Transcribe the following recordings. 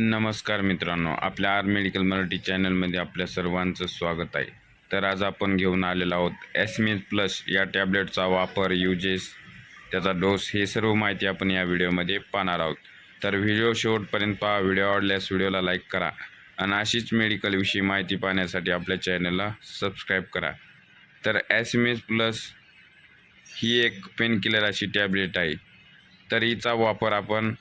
नमस्कार मित्रांनो आपल्या आर मेडिकल मराठी चॅनलमध्ये आपल्या सर्वांचं स्वागत आहे. तर आज आपण घेऊन आलेलो आहोत एसमीज प्लस या टॅबलेटचा वापर युजेस त्याचा डोस हे सर्व माहिती आपण या व्हिडिओमध्ये पाहणार आहोत. तर व्हिडिओ शेवटपर्यंत पहा व्हिडिओ आवडल्यास व्हिडिओला लाईक करा आणि अशीच मेडिकलविषयी माहिती पाहण्यासाठी आपल्या चॅनलला सबस्क्राईब करा. तर एसमीज प्लस ही एक पेनकिलर अशी टॅबलेट आहे. तर हिचा वापर आपण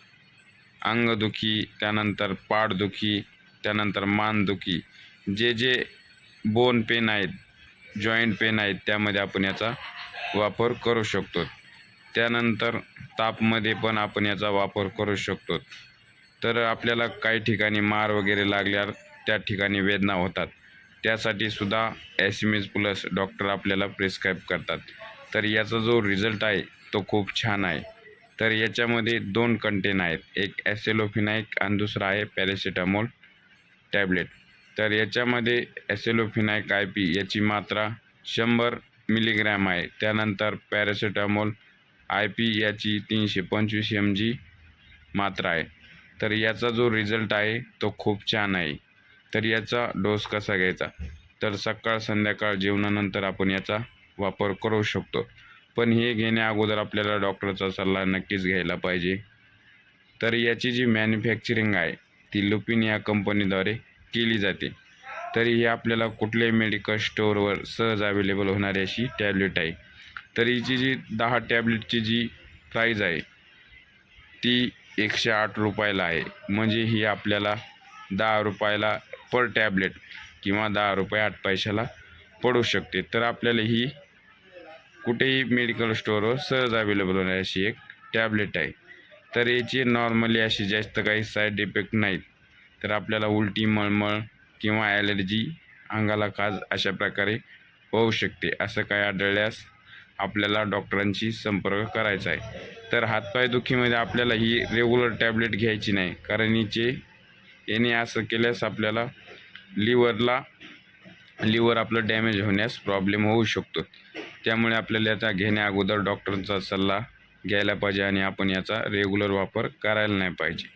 अंगदुखी त्यानंतर पाठदुखी त्यानंतर मानदुखी. जे जे बोन पेन आहेत जॉईंट पेन आहेत त्यामध्ये आपण याचा वापर करू शकतो. त्यानंतर तापमध्ये पण आपण याचा वापर करू शकतो. तर आपल्याला काही ठिकाणी मार वगैरे लागल्यावर त्या ठिकाणी वेदना होतात. त्यासाठी सुद्धा एस प्लस डॉक्टर आपल्याला प्रिस्क्राईब करतात. तर याचा जो रिझल्ट आहे तो खूप छान आहे. तर याच्यामध्ये दोन कंटेन आहेत. एक ॲसेलोफिनाईक आणि दुसरा आहे पॅरासिटामॉल टॅबलेट तर याच्यामध्ये ॲसेलोफिनाईक आय पी याची मात्रा शंभर मिलीग्रॅम आहे. त्यानंतर पॅरासिटामॉल आय पी याची तीनशे पंचवीस एम जी मात्रा आहे. तर याचा जो रिझल्ट आहे तो खूप छान आहे. तर याचा डोस कसा घ्यायचा? तर सकाळ संध्याकाळ जेवणानंतर आपण याचा वापर करू शकतो. पण हे घेण्या अगोदर आपल्याला डॉक्टरचा सल्ला नक्कीच घ्यायला पाहिजे. तर याची जी मॅन्युफॅक्चरिंग आहे ती लुपिन या कंपनीद्वारे केली जाते. तरी ही आपल्याला कुठल्याही मेडिकल स्टोअरवर सहज अवेलेबल होणारी अशी टॅबलेट आहे. तर हिची जी दहा टॅबलेटची जी प्राईज आहे ती एकशे आठ रुपयाला आहे. म्हणजे ही आपल्याला दहा रुपयाला पर टॅबलेट किंवा दहा रुपये आठ पैशाला पडू शकते. तर आपल्याला ही कुठेही मेडिकल स्टोअरवर सहज अवेलेबल होणारी अशी एक टॅबलेट आहे. तर याची नॉर्मली अशी जास्त काही साईड इफेक्ट नाहीत. तर आपल्याला उलटी मळमळ किंवा ॲलर्जी अंगाला खाज अशा प्रकारे होऊ शकते असं काय आढळल्यास आपल्याला डॉक्टरांशी संपर्क करायचा आहे. तर हातपाय दुखीमध्ये आपल्याला ही रेग्युलर टॅबलेट घ्यायची नाही कारण हिचे याने असं केल्यास आपल्याला लिव्हरला लिव्हर आपलं डॅमेज होण्यास प्रॉब्लेम होऊ शकतो. त्यामुळे आपल्याला याचा घेण्या अगोदर डॉक्टरांचा सल्ला घ्यायला पाहिजे आणि आपण याचा रेग्युलर वापर करायला नाही पाहिजे.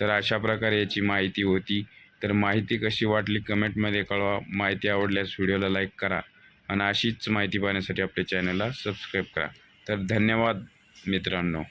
तर अशा प्रकारे याची माहिती होती. तर माहिती कशी वाटली कमेंटमध्ये कळवा. माहिती आवडल्यास व्हिडिओला लाईक करा आणि अशीच माहिती पाहण्यासाठी आपल्या चॅनलला सबस्क्राईब करा. तर धन्यवाद मित्रांनो.